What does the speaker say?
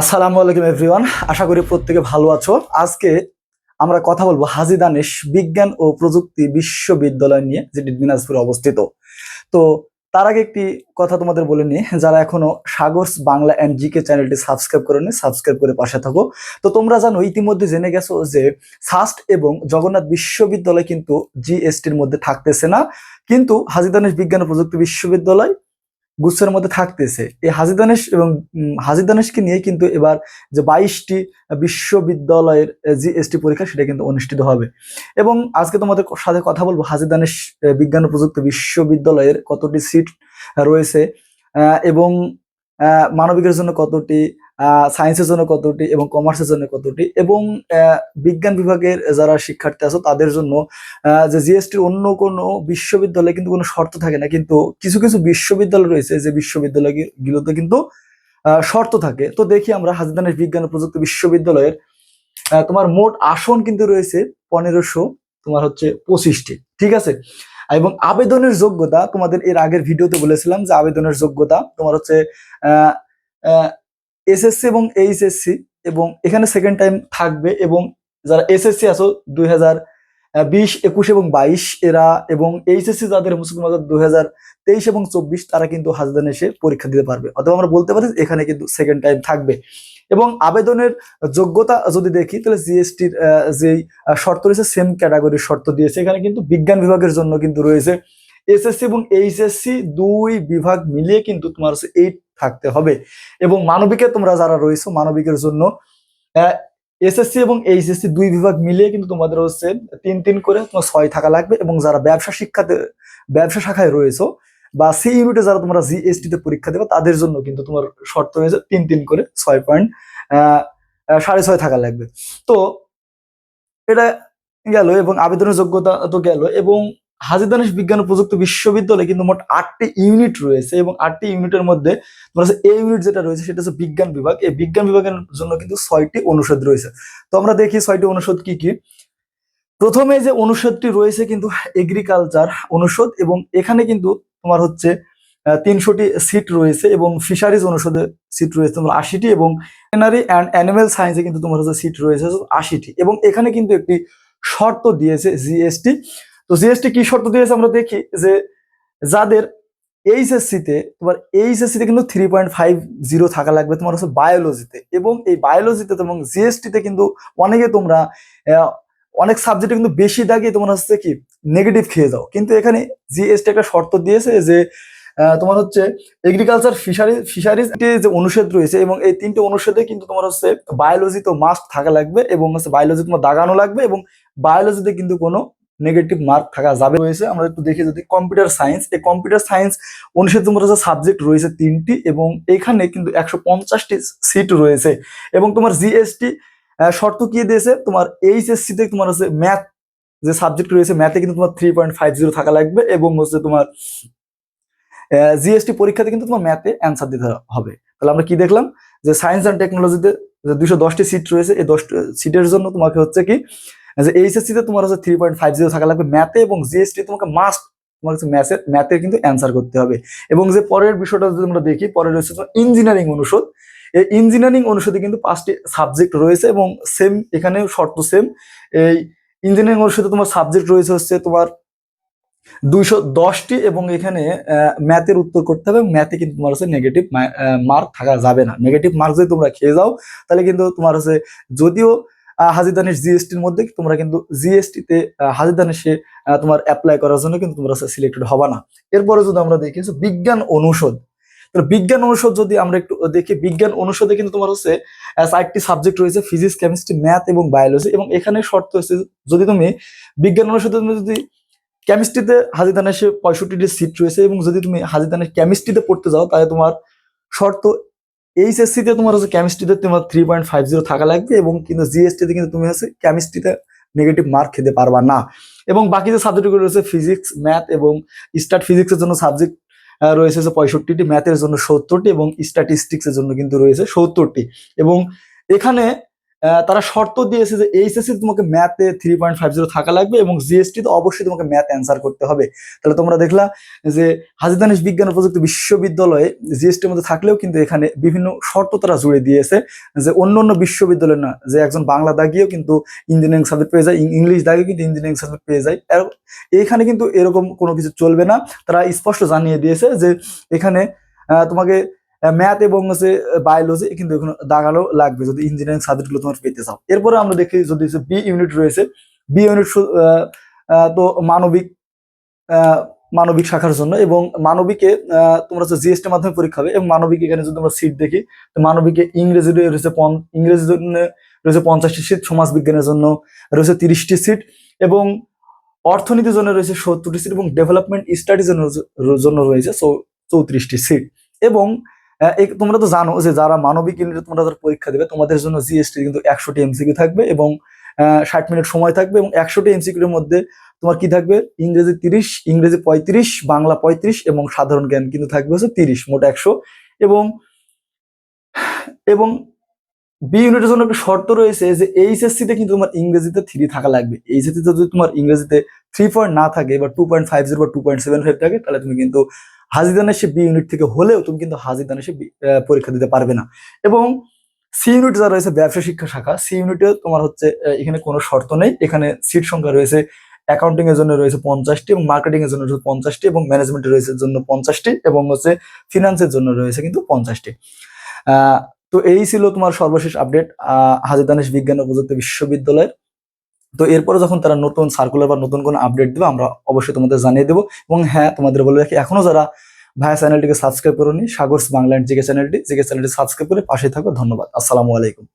আসসালামু আলাইকুম এভরিওয়ান আশা করি প্রত্যেকে ভালো আছো। আজকে আমরা কথা বলব হাজি দানেশ বিজ্ঞান ও প্রযুক্তি বিশ্ববিদ্যালয় নিয়ে যেটি দিনাজপুরে অবস্থিত। তো তার আগে একটি কথা তোমাদের বলে নিই, যারা এখনও সাগরস বাংলা অ্যান্ড জিকে চ্যানেলটি সাবস্ক্রাইব করেনি সাবস্ক্রাইব করে পাশে থাকো। তো তোমরা জানো, ইতিমধ্যে জেনে গেছো যে সাস্ট এবং জগন্নাথ বিশ্ববিদ্যালয় কিন্তু জিএসটির মধ্যে থাকতেছে না। কিন্তু হাজি দানেশ বিজ্ঞান ও প্রযুক্তি বিশ্ববিদ্যালয় গুচ্ছের মধ্যে থাকতেছে। এই হাজিদানেশ এবং হাজিদানেশকে হাজি দানেশকে নিয়ে কিন্তু এবার যে বাইশটি বিশ্ববিদ্যালয়ের জিএসটি পরীক্ষা সেটা কিন্তু অনুষ্ঠিত হবে। এবং আজকে তোমাদের সাথে কথা বলব হাজি দানেশ বিজ্ঞান ও প্রযুক্তি বিশ্ববিদ্যালয়ের কতটি সিট রয়েছে। এবং মানবিকের জন্য কতটি সায়েন্সের জন্য কতটি এবং কমার্সের জন্য কতটি এবং বিজ্ঞান বিভাগের যারা শিক্ষার্থী আছে তাদের জন্য যে জিএসটির অন্য কোনো বিশ্ববিদ্যালয়ে কিন্তু কোনো শর্ত থাকে না, কিন্তু কিছু কিছু বিশ্ববিদ্যালয় রয়েছে যে বিশ্ববিদ্যালয়গুলোতে কিন্তু শর্ত থাকে। তো দেখি আমরা হাজিদানের বিজ্ঞান ও প্রযুক্তি বিশ্ববিদ্যালয়ের তোমার মোট আসন কিন্তু রয়েছে পনেরোশো, তোমার হচ্ছে পঁচিশটি, ঠিক আছে? এবং আবেদনের যোগ্যতা তোমাদের এর আগের ভিডিওতে বলেছিলাম যে আবেদনের যোগ্যতা তোমার হচ্ছে এসএসসি এবং এইচএসসি এবং এখানে সেকেন্ড টাইম থাকবে এবং যারা এসএসসি আছো দুই হাজার বিশ, একুশ এবং বাইশ এরা এবং এইচএসসি যাদের মুসলিম দুই হাজার তেইশ এবং চব্বিশ, তারা কিন্তু হাজদান এসে পরীক্ষা দিতে পারবে। অথবা আমরা বলতে পারি এখানে কিন্তু সেকেন্ড টাইম থাকবে। এবং আবেদনের যোগ্যতা যদি দেখি, তাহলে জিএসটির যেই শর্ত রয়েছে সেম ক্যাটাগরির শর্ত দিয়েছে। এখানে কিন্তু বিজ্ঞান বিভাগের জন্য কিন্তু রয়েছে। এসএসসি এবং এইচএসসি দুই বিভাগ মিলিয়ে কিন্তু তোমার হচ্ছে এইট থাকতে হবে। এবং মানবিকে তোমরা যারা রয়েছে, মানবিকের জন্য এসএসসি এবং এইচএসসি দুই বিভাগ মিলিয়ে কিন্তু তোমাদের হচ্ছে তিন তিন করে তোমার ছয় থাকা লাগবে। এবং যারা ব্যবসা শিক্ষাতে, ব্যবসা শাখায় রয়েছো বা সি ইউনিটে যারা তোমরা জিএসটি তে পরীক্ষা দেবে, তাদের জন্য কিন্তু তোমার শর্ত রয়েছে তিন তিন করে ছয় পয়েন্ট সাড়ে ছয় থাকা লাগবে। তো, এটা গেল এবং আবেদনের যোগ্যতা তো গেল এবং হাজিদানেশ বিজ্ঞান প্রযুক্তি বিশ্ববিদ্যালয়ে কিন্তু মোট আটটি ইউনিট রয়েছে এবং আটটি ইউনিটের মধ্যে তোমার এ ইউনিট যেটা রয়েছে সেটা হচ্ছে বিজ্ঞান বিভাগ। এই বিজ্ঞান বিভাগের জন্য কিন্তু ছয়টি অনুষদ রয়েছে। তো আমরা দেখি ছয়টি অনুষদ কি কি। প্রথমে যে অনুষদটি রয়েছে কিন্তু এগ্রিকালচার অনুষদ এবং এখানে কিন্তু তোমার হচ্ছে তিনশোটি সিট রয়েছে এবং ফিশারিজ অনুষদে সিট রয়েছে তোমার আশিটি এবং ভেটেরিনারি অ্যান্ড অ্যানিমেল সায়েন্সে কিন্তু তোমার হচ্ছে সিট রয়েছে আশিটি এবং এখানে কিন্তু একটি শর্ত দিয়েছে জিএসটি তো জিএসটি কি শর্ত দিয়েছে আমরা দেখি যে যাদের এইচএসসি তে তোমার এইচএসসি তে কিন্তু থ্রি পয়েন্ট ফাইভ জিরো থাকা লাগবে তোমার হচ্ছে বায়োলজিতে এবং এই বায়োলজিতে এবং জিএসটি তে কিন্তু অনেকে তোমরা অনেক সাবজেক্টে কিন্তু বেশি দাগিয়ে তোমার হচ্ছে কি নেগেটিভ খেয়ে যাও। কিন্তু এখানে জিএসটি একটা শর্ত দিয়েছে যে তোমার হচ্ছে এগ্রিকালচার ফিশারি ফিশারিজ যে অনুষদ রয়েছে এবং এই তিনটে অনুষদে কিন্তু তোমার হচ্ছে বায়োলজি তো মাস্ট থাকা লাগবে এবং হচ্ছে বায়োলজি তোমার দাগানো লাগবে এবং বায়োলজিতে কিন্তু কোনো নেগেটিভ মার্ক থাকা যাবে রয়েছে। আমরা একটু দেখি যদি কম্পিউটার সায়েন্স এই কম্পিউটার সায়েন্স তোমার হচ্ছে সাবজেক্ট রয়েছে তিনটি এবং এখানে কিন্তু একশো পঞ্চাশটি সিট রয়েছে এবং তোমার জিএসটি শর্ত কি দিয়েছে? তোমার এইচএসসিতে তোমার হচ্ছে ম্যাথ যে সাবজেক্ট রয়েছে ম্যাথে কিন্তু তোমার থ্রি পয়েন্ট ফাইভ জিরো থাকা লাগবে এবং হচ্ছে তোমার জিএসটি পরীক্ষাতে কিন্তু তোমার ম্যাথে অ্যান্সার দিতে হবে। তাহলে আমরা কি দেখলাম? যে সায়েন্স অ্যান্ড টেকনোলজিতে দুশো দশটি সিট রয়েছে, এই দশটি সিটের জন্য তোমাকে হচ্ছে কি যে এইচএসসি তে তোমার হচ্ছে থ্রি পয়েন্ট ফাইভ জিরো থাকা লাগবে ম্যাথে এবং জিএসটি তোমাকে মাস্ট তোমার হচ্ছে ম্যাথের ম্যাথে কিন্তু অ্যান্সার করতে হবে। এবং যে পরের বিষয়টা যদি আমরা দেখি, পরের রয়েছে ইঞ্জিনিয়ারিং অনুষদ। এই ইঞ্জিনিয়ারিং অনুষদে কিন্তু পাঁচটি সাবজেক্ট রয়েছে এবং সেম এখানেও শর্ত সেম এই ইঞ্জিনিয়ারিং অনুষদে তোমার সাবজেক্ট রয়েছে হচ্ছে তোমার দুইশো দশটি এবং এখানে ম্যাথের উত্তর করতে হবে ম্যাথে কিন্তু তোমার হচ্ছে নেগেটিভ মার্ক থাকা যাবে না। নেগেটিভ মার্ক যদি তোমরা খেয়ে যাও, তাহলে কিন্তু তোমার হচ্ছে যদিও হাজিদানিশ জিএসটির মধ্যে তোমরা কিন্তু জিএসটি তে হাজিদানিশে তোমার অ্যাপ্লাই করার জন্য কিন্তু তোমরা সিলেক্টেড হবে না। এরপরে যদি আমরা দেখি বিজ্ঞান অনুষদ তো বিজ্ঞান অনুষদ যদি আমরা একটু দেখি, বিজ্ঞান অনুষদে কিন্তু তোমার হচ্ছে চারটি সাবজেক্ট রয়েছে ফিজিক্স কেমিস্ট্রি ম্যাথ এবং বায়োলজি এবং এখানে শর্ত হচ্ছে যদি তুমি বিজ্ঞান অনুষদে তুমি যদি কেমিস্ট্রিতে হাজিদানেশে পঁয়ষট্টিটি সিট রয়েছে এবং যদি তুমি হাজিদানের কেমিস্ট্রিতে পড়তে যাও, তাহলে তোমার শর্ত এইচএসসি তে তোমার হচ্ছে কেমিস্ট্রিতে তোমার থ্রি পয়েন্ট ফাইভ জিরো থাকা লাগবে এবং কিন্তু জিএসটিতে কিন্তু তুমি হচ্ছে কেমিস্ট্রিতে নেগেটিভ মার্ক খেতে পারবা না। এবং বাকি যে সাবজেক্টগুলো রয়েছে ফিজিক্স ম্যাথ এবং স্টার্ট ফিজিক্সের জন্য সাবজেক্ট রয়েছে পঁয়ষট্টিটি ম্যাথের জন্য সত্তরটি এবং স্ট্যাটিস্টিক্স এর জন্য কিন্তু রয়েছে সত্তরটি। এবং এখানে তারা শর্ত দিয়েছে যে এইচএসসি তোমাকে ম্যাথে থ্রি পয়েন্ট ফাইভ জিরো থাকা লাগবে এবং জিএসটি তো অবশ্যই তোমাকে ম্যাথ অ্যান্সার করতে হবে। তাহলে তোমরা দেখলা যে হাজির দানিশ বিজ্ঞান ও প্রযুক্তি বিশ্ববিদ্যালয়ে জিএসটির মধ্যে থাকলেও কিন্তু এখানে বিভিন্ন শর্ত তারা জুড়ে দিয়েছে যে অন্য অন্য বিশ্ববিদ্যালয় না, যে একজন বাংলা দাগিয়েও কিন্তু ইঞ্জিনিয়ারিং সাবজেক্ট পেয়ে যায় ইংলিশ দাগিয়েও কিন্তু ইঞ্জিনিয়ারিং সাবজেক্ট পেয়ে যায়। এখানে কিন্তু এরকম কোনো কিছু চলবে না। তারা স্পষ্ট জানিয়ে দিয়েছে যে এখানে তোমাকে ম্যাথ এবং হচ্ছে বায়োলজি কিন্তু এখানে দাগানো লাগবে যদি ইঞ্জিনিয়ারিং সাবজেক্টগুলো তোমার পেতে চাও। এরপরে আমরা দেখি যদি বি ইউনিট রয়েছে। বি ইউনিট তো মানবিক মানবিক শাখার জন্য এবং মানবিকে তোমরা হচ্ছে জিএসটি মাধ্যমে পরীক্ষা হবে এবং মানবিক এখানে যদি আমরা সিট দেখি, তো মানবিকে ইংরেজি রয়েছে ইংরেজির জন্য রয়েছে পঞ্চাশটি সিট সমাজ বিজ্ঞানের জন্য রয়েছে তিরিশটি সিট এবং অর্থনীতির জন্য রয়েছে সত্তরটি সিট এবং ডেভেলপমেন্ট স্টাডিজের জন্য রয়েছে চৌত্রিশটি সিট এবং তোমরা তো জানো যে যারা মানবিক ইউনিটে তোমরা যারা পরীক্ষা দেবে, তোমাদের জন্য জিএসটি কিন্তু একশোটি এমসিকিউ থাকবে এবং ষাট মিনিট সময় থাকবে এবং একশোটি এমসিকিউর মধ্যে তোমার কি থাকবে? ইংরেজি তিরিশ, ইংরেজি পঁয়ত্রিশ, বাংলা পঁয়ত্রিশ এবং সাধারণ জ্ঞান কিন্তু থাকবে হচ্ছে তিরিশ, মোট একশো। এবং এবং বি ইউনিটের জন্য একটা শর্ত রয়েছে যে এইচএসসি তে কিন্তু তোমার ইংরেজিতে থ্রি থাকা লাগবে। এইচএসসি তে যদি তোমার ইংরেজিতে থ্রি পয়েন্ট না থাকে বা টু পয়েন্ট ফাইভ জিরো বা টু পয়েন্ট সেভেন ফাইভ থাকে, তাহলে তুমি কিন্তু হাজিদান এসে বি ইউনিট থেকে হলেও তুমি কিন্তু হাজিদান এসে বি- পরীক্ষা দিতে পারবে না। এবং সি ইউনিট যা রয়েছে, ব্যবসা শিক্ষা শাখা সি ইউনিটে তোমার হচ্ছে এখানে কোনো শর্ত নেই। এখানে সিট সংখ্যা রয়েছে অ্যাকাউন্টিং এর জন্য রয়েছে পঞ্চাশটি এবং মার্কেটিং এর জন্য রয়েছে পঞ্চাশটি এবং ম্যানেজমেন্টের রয়েছে জন্য পঞ্চাশটি এবং হচ্ছে ফিনান্সের জন্য রয়েছে কিন্তু পঞ্চাশটি। তো এই ছিল তোমার সর্বশেষ আপডেট হাজির দানেশ বিজ্ঞান ও প্রযুক্তি বিশ্ববিদ্যালয়ের। তো এরপরে যখন তারা নতুন সার্কুলার বা নতুন কোনো আপডেট দেবে, আমরা অবশ্যই তোমাদের জানিয়ে দেবো। এবং হ্যাঁ তোমাদের বলে রাখি, এখনও যারা ভাইয়া চ্যানেলটিকে সাবস্ক্রাইব করুন, সাগরস বাংলা জিকে চ্যানেলটি জিকে চ্যানেলটি সাবস্ক্রাইব করে পাশে থাকো। ধন্যবাদ। আসসালামু আলাইকুম।